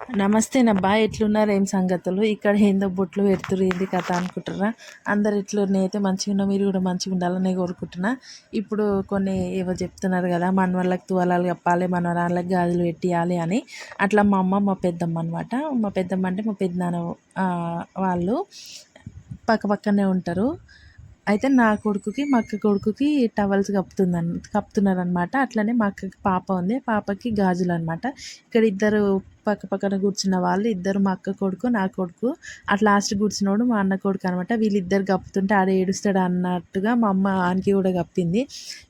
నమస్తే నబ్బా ఎట్లున్నారు? ఏం సంగతులు? ఇక్కడ ఏందో బొట్లు పెడుతురు ఏంది కథ అనుకుంటున్నా అందరు ఇట్లు నేనైతే మంచిగా ఉన్నా మీరు కూడా మంచిగా ఉండాలని కోరుకుంటున్నా. ఇప్పుడు కొన్ని ఏవో చెప్తున్నారు కదా మన వాళ్ళకి తువాలాలు కప్పాలి మన వాళ్ళకి గాజులు పెట్టియాలి అని. అట్లా మా అమ్మ మా పెద్దమ్మ అనమాట మా పెద్దమ్మ అంటే మా పెద్దనాన్న వాళ్ళు పక్క పక్కనే ఉంటారు. అయితే నా కొడుకుకి మా అక్క కొడుకుకి టవల్స్ కప్పుతుందని కప్పుతున్నారనమాట అట్లనే మా అక్కకి పాప ఉంది. పాపకి గాజులు అనమాట ఇక్కడ ఇద్దరు పక్క పక్కన కూర్చున్న వాళ్ళు ఇద్దరు మా అక్క కొడుకు నా కొడుకు అట్లా లాస్ట్ కూర్చున్నోడు మా అన్న కొడుకు అనమాట వీళ్ళిద్దరు కప్పుతుంటే ఆడ ఏడుస్తాడు అన్నట్టుగా మా అమ్మ ఆనికి కూడా కప్పింది.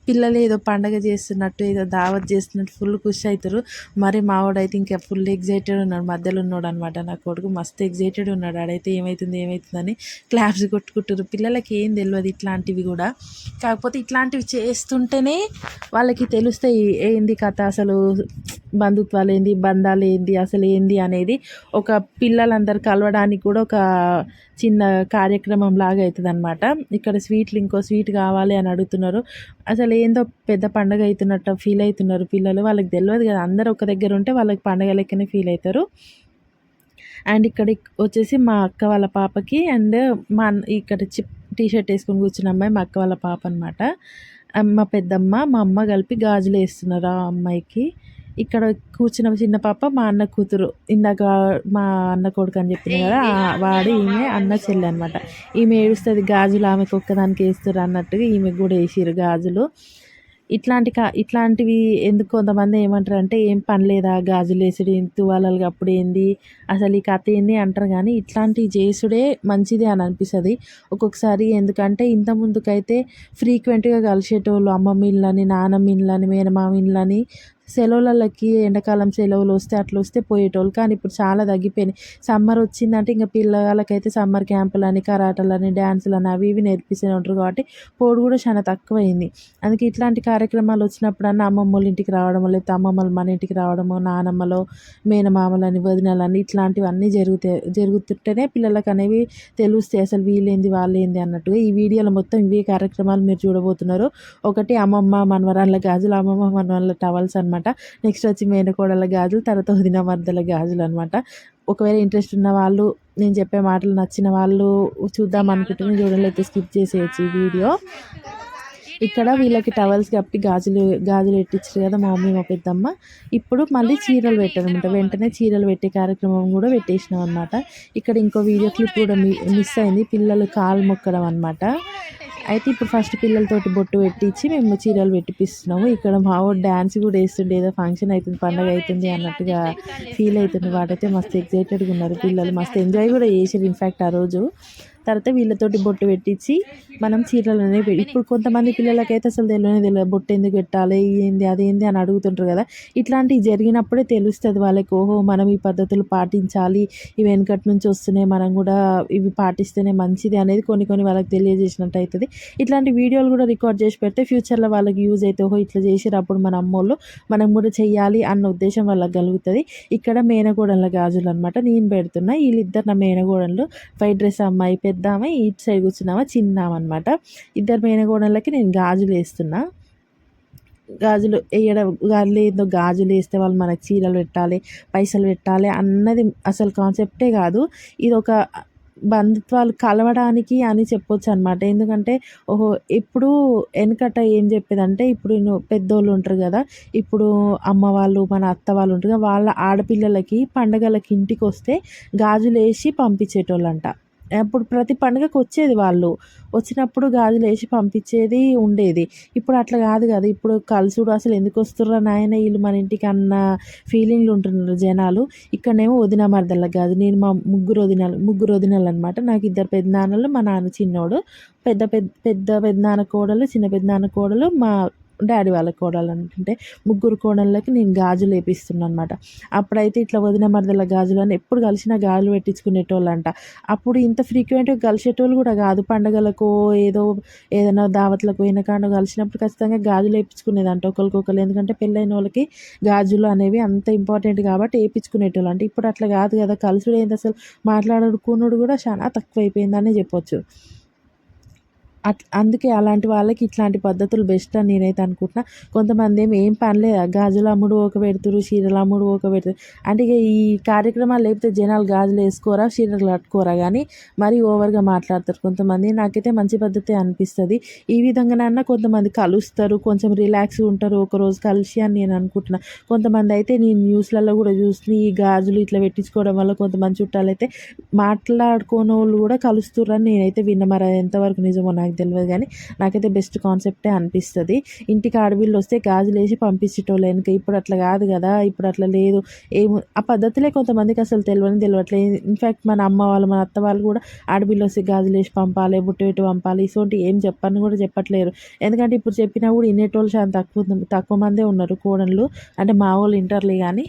పిల్లలు ఏదో పండగ చేస్తున్నట్టు ఏదో దావత్ చేస్తున్నట్టు ఫుల్ ఖుషి అవుతారు మరి మావాడైతే ఇంకా ఫుల్ ఎగ్జైటెడ్ ఉన్నాడు. మధ్యలో ఉన్నాడు అనమాట నా కొడుకు. మస్తు ఎగ్జైటెడ్ ఉన్నాడు. ఆడైతే ఏమవుతుంది ఏమవుతుందని క్లాప్స్ కొట్టుకుంటారు. పిల్లలకి ఏం తెలియదు ఇట్లాంటివి కూడా. కాకపోతే ఇట్లాంటివి చేస్తుంటేనే వాళ్ళకి తెలుస్తాయి ఏంది కథ అసలు బంధుత్వాలు ఏంది బంధాలు ఏంది అసలు ఏంది అనేది ఒక పిల్లలందరూ కలవడానికి కూడా ఒక చిన్న కార్యక్రమం లాగా అవుతుంది అనమాట ఇక్కడ స్వీట్లు ఇంకో స్వీట్ కావాలి అని అడుగుతున్నారు. అసలు ఏందో పెద్ద పండగ అవుతున్నట్టు ఫీల్ అవుతున్నారు పిల్లలు. వాళ్ళకి తెలియదు కదా అందరూ ఒక దగ్గర ఉంటే వాళ్ళకి పండగ లెక్కనే ఫీల్ అవుతారు. అండ్ ఇక్కడ వచ్చేసి మా అక్క వాళ్ళ పాపకి అండ్ మా అన్న ఇక్కడ చిప్ టీ షర్ట్ వేసుకొని కూర్చున్న అమ్మాయి మా అక్క వాళ్ళ పాప అనమాట మా పెద్దమ్మ మా అమ్మ కలిపి గాజులు వేస్తున్నారు ఆ అమ్మాయికి. ఇక్కడ కూర్చున్న చిన్న పాప మా అన్న కూతురు. ఇందాక మా అన్న కొడుకు అని చెప్పింది కదా వాడు ఈమె అన్న చెల్లి అనమాట ఈమె ఏడుస్తుంది గాజులు ఆమెకు ఒక్కదానికి వేస్తారు అన్నట్టుగా ఈమెకు కూడా వేసిరు గాజులు. ఇట్లాంటి కా ఇట్లాంటివి ఎందుకు కొంతమంది ఏమంటారు అంటే ఏం పని లేదా? గాజులు వేసుడు తువాలలు అప్పుడు ఏంది? అసలు ఈ కథ ఏంది? అంటారు కానీ ఇట్లాంటివి చేసుడే మంచిది అని అనిపిస్తుంది. ఒక్కొక్కసారి ఎందుకంటే ఇంత ముందుకైతే ఫ్రీక్వెంట్గా కలిసేటోళ్ళు అమ్మమ్మ ఇళ్ళని నానమ్మ ఇళ్ళని మేనమామ ఇళ్ళని సెలవులకి ఎండాకాలం సెలవులు వస్తే అట్లా వస్తే పోయేటోళ్ళు. కానీ ఇప్పుడు చాలా తగ్గిపోయినాయి. సమ్మర్ వచ్చిందంటే ఇంకా పిల్లలకైతే సమ్మర్ క్యాంపులని కరాటలని డ్యాన్సులని అవి ఇవి నేర్పిస్తూనే ఉంటారు కాబట్టి పోడు కూడా చాలా తక్కువైంది. అందుకే ఇట్లాంటి కార్యక్రమాలు వచ్చినప్పుడన్నా అమ్మమ్మ వాళ్ళ ఇంటికి రావడమో లేకపోతే అమ్మమ్మలు మన ఇంటికి రావడమో నానమ్మలో మేనమామలని వదినలని ఇట్లాంటివన్నీ జరుగుతాయి జరుగుతుంటేనే పిల్లలకు అనేవి తెలుస్తాయి. అసలు వీళ్ళేంది వాళ్ళేంది అన్నట్టుగా ఈ వీడియోలో మొత్తం ఇవే కార్యక్రమాలు మీరు చూడబోతున్నారు. ఒకటి అమ్మమ్మ మనవరాళ్ళ గాజులు అమ్మమ్మ మనవరాళ్ళ టవల్స్ అనమాట నెక్స్ట్ వచ్చి మేనకోడల గాజులు తర్వాత వదిన మర్దల గాజులు అనమాట. ఒకవేళ ఇంట్రెస్ట్ ఉన్న వాళ్ళు నేను చెప్పే మాటలు నచ్చిన వాళ్ళు చూద్దాం అనుకుంటున్నాను. చూడలేకపోతే స్కిప్ చేసేయచ్చు ఈ వీడియో. ఇక్కడ వీళ్ళకి టవల్స్ కప్పి గాజులు గాజులు పెట్టించారు కదా మా మమ్మీ మా పెద్దమ్మ. ఇప్పుడు మళ్ళీ చీరలు పెట్టారనమాట. వెంటనే చీరలు పెట్టే కార్యక్రమం కూడా పెట్టేసినాం అనమాట. ఇక్కడ ఇంకో వీడియో క్లిప్ కూడా మిస్ అయింది. పిల్లలు కాలు మొక్కడం అనమాట. అయితే ఇప్పుడు ఫస్ట్ పిల్లలతోటి బొట్టు పెట్టించి మేము చీరలు పెట్టిపిస్తున్నాము. ఇక్కడ మా డ్యాన్స్ కూడా వేస్తుండే ఏదో ఫంక్షన్ అవుతుంది పండగ అవుతుంది అన్నట్టుగా ఫీల్ అవుతుంది. వాటైతే మస్తు ఎగ్జైటెడ్గా ఉన్నారు. పిల్లలు మస్తు ఎంజాయ్ కూడా చేసారు. ఇన్ఫ్యాక్ట్ ఆ రోజు తర్వాత వీళ్ళతోటి బొట్టు పెట్టించి మనం చీరలోనే ఇప్పుడు కొంతమంది పిల్లలకైతే అసలు తెలియనే తెలియదు బొట్టు ఎందుకు పెట్టాలి ఏంది అదేంది అని అడుగుతుంటారు కదా. ఇట్లాంటివి జరిగినప్పుడే తెలుస్తుంది వాళ్ళకి ఓహో మనం ఈ పద్ధతులు పాటించాలి ఇవి వెనకటి నుంచి వస్తున్నాయి మనం కూడా ఇవి పాటిస్తేనే మంచిది అనేది కొన్ని కొన్ని వాళ్ళకి తెలియజేసినట్టు అవుతుంది ఇట్లాంటి వీడియోలు కూడా రికార్డ్ చేసి పెడితే ఫ్యూచర్లో వాళ్ళకి యూజ్ అయితే ఓహో ఇట్లా చేసిరు అప్పుడు మన అమ్మోళ్ళు మనం కూడా చెయ్యాలి అన్న ఉద్దేశం వాళ్ళకి కలుగుతుంది. ఇక్కడ మేనగోడల గాజులు అనమాట నేను పెడుతున్నా. వీళ్ళిద్దరు నా మేనగోడలు వైట్ డ్రెస్ అమ్మాయి పెద్ద ఇటు సైడ్ కూర్చున్నామా చిన్నామన్నమాట ఇద్దరు మేనగోడలకి నేను గాజులు వేస్తున్నా. గాజులు వేయడం వాళ్ళు గాజులు వేస్తే వాళ్ళు మనకి చీరలు పెట్టాలి పైసలు పెట్టాలి అన్నది అసలు కాన్సెప్టే కాదు. ఇది ఒక బంధుత్వాలు కలవడానికి అని చెప్పొచ్చు అనమాట ఎందుకంటే ఓహో ఇప్పుడు వెనకట ఏం చెప్పేదంటే ఇప్పుడు పెద్దోళ్ళు ఉంటారు కదా ఇప్పుడు అమ్మ వాళ్ళు మన అత్త వాళ్ళు ఉంటారు కదా వాళ్ళ ఆడపిల్లలకి పండగలకి ఇంటికి వస్తే గాజులు వేసి పంపించేటోళ్ళంట. అప్పుడు ప్రతి పండుగకు వచ్చేది వాళ్ళు. వచ్చినప్పుడు గాజులు వేసి పంపించేది ఉండేది. ఇప్పుడు అట్లా కాదు కదా. ఇప్పుడు కలుసుడు అసలు ఎందుకు వస్తుర్రా నాయన? వీళ్ళు మన ఇంటికి అన్న ఫీలింగ్లు ఉంటున్నారు జనాలు. ఇక్కడనేమో వదిన మరదల కాదు నేను మా ముగ్గురు వదినాలు ముగ్గురు వదినలు అనమాట నాకు ఇద్దరు పెద్దనాన్నలు మా నాన్న చిన్నోడు పెద్ద పెద్ద పెద్ద పెద్దనాన్న కోడలు చిన్న పెద్దనాన్న కోడలు మా డాడీ వాళ్ళ కోడలు అంటే ముగ్గురు కోడళ్ళకి నేను గాజులు వేపిస్తున్నాను అనమాట అప్పుడైతే ఇట్లా వదిన మరదల గాజులు అని ఎప్పుడు కలిసినా గాజులు పెట్టించుకునేటోళ్ళంట. అప్పుడు ఇంత ఫ్రీక్వెంట్గా కలిసేటోళ్ళు కూడా కాదు. పండగలకు ఏదో ఏదైనా దావత్లకు పోయిన కాడ కలిసినప్పుడు ఖచ్చితంగా గాజులు వేయించుకునేదంట ఒకరికొకరు. ఎందుకంటే పెళ్ళైన వాళ్ళకి గాజులు అనేవి అంత ఇంపార్టెంట్ కాబట్టి వేయించుకునేటోళ్ళు అంటే ఇప్పుడు అట్లా కాదు కదా కలుసుడు ఏంది అసలు. మాట్లాడుకున్నాడు కూడా చాలా తక్కువైపోయిందనే చెప్పొచ్చు. అందుకే అలాంటి వాళ్ళకి ఇట్లాంటి పద్ధతులు బెస్ట్ అని నేనైతే అనుకుంటున్నా. కొంతమంది ఏమి ఏం పనిలేదు గాజులు అమ్ముడు ఒక పెడుతురు చీరలు అమ్ముడు ఒక పెడుతురు. అంటే ఇక ఈ కార్యక్రమాలు లేకపోతే జనాలు గాజులు వేసుకోరా చీరలు కట్టుకోరా కానీ మరీ ఓవర్గా మాట్లాడతారు. కొంతమంది నాకైతే మంచి పద్ధతి అనిపిస్తుంది. ఈ విధంగానన్నా కొంతమంది కలుస్తారు. కొంచెం రిలాక్స్ ఉంటారు ఒకరోజు కలిసి అని నేను అనుకుంటున్నా. కొంతమంది అయితే నేను న్యూస్లలో కూడా చూసి ఈ గాజులు ఇట్లా పెట్టించుకోవడం వల్ల కొంతమంది చుట్టాలు అయితే మాట్లాడుకోని వాళ్ళు కూడా కలుస్తుర్రని నేనైతే విన్న. మరి ఎంతవరకు నిజమో నాకు తెలియదు కానీ నాకైతే బెస్ట్ కాన్సెప్టే అనిపిస్తుంది. ఇంటికి ఆడపిల్లు వస్తే గాజులు వేసి పంపించేటోళ్ళు వెనుక ఇప్పుడు అట్లా కాదు కదా ఇప్పుడు అట్లా లేదు. ఏము ఆ పద్ధతులే కొంతమందికి అసలు తెలియని తెలియట్లేదు ఇన్ఫ్యాక్ట్ మన అమ్మ వాళ్ళు మన అత్త వాళ్ళు కూడా ఆడపిల్లు వస్తే గాజులు వేసి పంపాలి బుట్టు పెట్టి పంపాలి. ఇటువంటి ఏం చెప్పని కూడా చెప్పట్లేరు. ఎందుకంటే ఇప్పుడు చెప్పినా కూడా ఇన్నేటోళ్ళు చాలా తక్కువ తక్కువ మందే ఉన్నారు కోడళ్ళు. అంటే మా వాళ్ళు ఇంటర్లే కానీ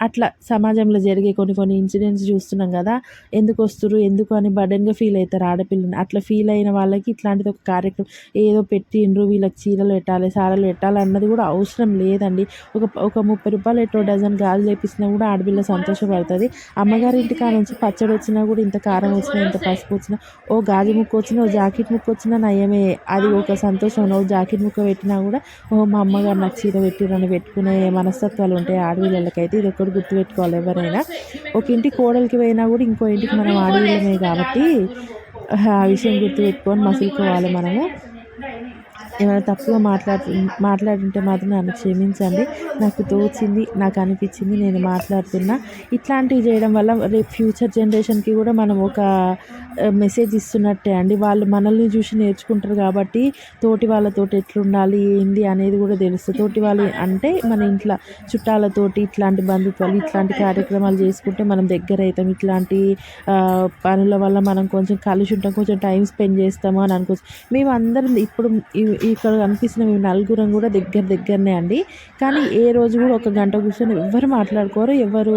అట్లా సమాజంలో జరిగే కొన్ని కొన్ని ఇన్సిడెంట్స్ చూస్తున్నాం కదా. ఎందుకు వస్తురు ఎందుకు అని బర్డెన్గా ఫీల్ అవుతారు ఆడపిల్లని అట్లా ఫీల్ అయిన వాళ్ళకి ఇట్లాంటిది ఒక కార్యక్రమం ఏదో పెట్టిండ్రు వీళ్ళకి చీరలు పెట్టాలి సారలు పెట్టాలి అన్నది కూడా అవసరం లేదండి. ఒక ఒక ముప్పై రూపాయలు ఎట్టో డజన్ గాజులు వేపించినా కూడా ఆడపిల్ల సంతోషపడుతుంది. అమ్మగారి ఇంటి కాడ నుంచి పచ్చడి వచ్చినా కూడా ఇంత కారం వచ్చినా ఇంత పసుపు వచ్చినా ఓ గాజు ముక్క వచ్చినా ఓ జాకెట్ ముక్క వచ్చినా నయమే. అది ఒక సంతోషం. ఓ జాకెట్ ముక్క పెట్టినా కూడా ఓ మా అమ్మగారు నాకు చీర పెట్టిరని పెట్టుకునే మనస్తత్వాలు ఉంటాయి ఆడపిల్లలకైతే. ఇది ఒక ఒకటి గుర్తుపెట్టుకోవాలి ఎవరైనా. ఒక ఇంటి కోడలికి పోయినా కూడా ఇంకో ఇంటికి మనం ఆడపిల్లమే కాబట్టి ఆ విషయం గుర్తుపెట్టుకొని మసులుకోవాలి మనము. ఏమైనా తప్పుగా మాట్లాడు మాట్లాడుంటే మాత్రం నన్ను క్షమించండి. నాకు తోచింది నాకు అనిపించింది నేను మాట్లాడుతున్నా. ఇట్లాంటివి చేయడం వల్ల రేపు ఫ్యూచర్ జనరేషన్కి కూడా మనం ఒక మెసేజ్ ఇస్తున్నట్టే అండి. వాళ్ళు మనల్ని చూసి నేర్చుకుంటారు కాబట్టి తోటి వాళ్ళతోటి ఎట్లుండాలి ఏంది అనేది కూడా తెలుస్తుంది తోటి వాళ్ళు అంటే మన ఇంట్లో చుట్టాలతోటి ఇట్లాంటి బంధుత్వాలు ఇట్లాంటి కార్యక్రమాలు చేసుకుంటే మనం దగ్గర అవుతాం. ఇట్లాంటి పనుల వల్ల మనం కొంచెం కలిసి ఉంటాం కొంచెం టైం స్పెండ్ చేస్తాము అని అనుకోవచ్చు. మేము అందరం ఇప్పుడు ఇక్కడ కనిపిస్తున్న మేము నలుగురం కూడా దగ్గర దగ్గరనే అండి. కానీ ఏ రోజు కూడా ఒక గంట కూర్చొని ఎవ్వరు మాట్లాడుకోరు ఎవరు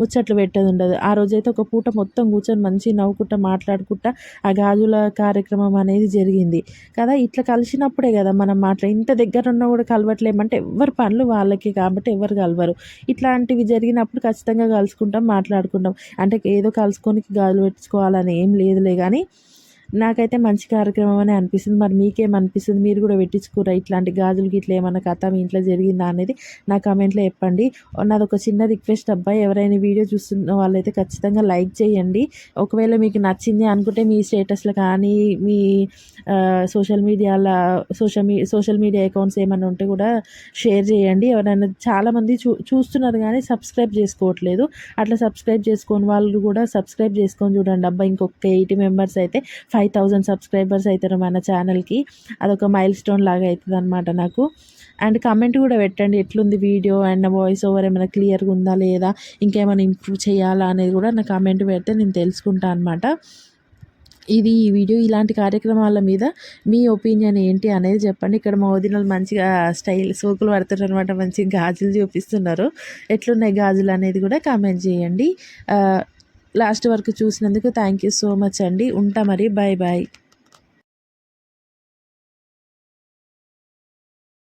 ముచ్చట్లు పెట్టేది ఉండదు. ఆ రోజైతే ఒక పూట మొత్తం కూర్చొని మంచి నవ్వుకుంటా మాట్లాడుకుంటా ఆ గాజుల కార్యక్రమం అనేది జరిగింది. కదా ఇట్లా కలిసినప్పుడే కదా మనం మాట్లా ఇంత దగ్గర ఉన్నా కూడా కలవట్లేమంటే ఎవరి పనులు వాళ్ళకి కాబట్టి ఎవరు కలవరు. ఇట్లాంటివి జరిగినప్పుడు ఖచ్చితంగా కలుసుకుంటాం మాట్లాడుకుంటాం. అంటే ఏదో కలుసుకొని గాజులు పెట్టుకోవాలని ఏం లేదులే కానీ నాకైతే మంచి కార్యక్రమం అని అనిపిస్తుంది. మరి మీకేం అనిపిస్తుంది మీరు కూడా పెట్టించుకోరా ఇట్లాంటి గాజులు గిట్ల ఏమన్నా కథ మీ ఇంట్లో జరిగిందా అనేది నా కామెంట్లో చెప్పండి. నాది ఒక చిన్న రిక్వెస్ట్ అబ్బాయి ఎవరైనా వీడియో చూస్తున్న వాళ్ళైతే ఖచ్చితంగా లైక్ చేయండి. ఒకవేళ మీకు నచ్చింది అనుకుంటే మీ స్టేటస్లో కానీ మీ సోషల్ మీడియాలో సోషల్ మీ సోషల్ మీడియా అకౌంట్స్ ఏమైనా ఉంటే కూడా షేర్ చేయండి. ఎవరైనా చాలామంది చూ చూస్తున్నారు కానీ సబ్స్క్రైబ్ చేసుకోవట్లేదు. అట్లా సబ్స్క్రైబ్ చేసుకొని వాళ్ళు కూడా సబ్స్క్రైబ్ చేసుకొని చూడండి. అబ్బాయి ఇంకొక ఎయిటీ మెంబర్స్ అయితే ఫైవ్ థౌజండ్ సబ్స్క్రైబర్స్ అవుతారు మన ఛానల్కి. అదొక మైల్ స్టోన్ లాగా అవుతుంది అనమాట నాకు. అండ్ కమెంట్ కూడా పెట్టండి ఎట్లుంది వీడియో అండ్ వాయిస్ ఓవర్ ఏమైనా క్లియర్గా ఉందా లేదా ఇంకేమైనా ఇంప్రూవ్ చేయాలా అనేది కూడా నా కమెంట్ పెడితే నేను తెలుసుకుంటాను అనమాట ఇది ఈ వీడియో ఇలాంటి కార్యక్రమాల మీద మీ ఒపీనియన్ ఏంటి అనేది చెప్పండి. ఇక్కడ మా వదినలు మంచిగా స్టైల్ సోకులు పడుతున్నారు అనమాట మంచి గాజులు చూపిస్తున్నారు. ఎట్లున్నాయి గాజులు అనేది కూడా కామెంట్ చేయండి. లాస్ట్ వరకు చూసినందుకు థ్యాంక్ యూ సో మచ్ అండి. ఉంటా మరి. Bye bye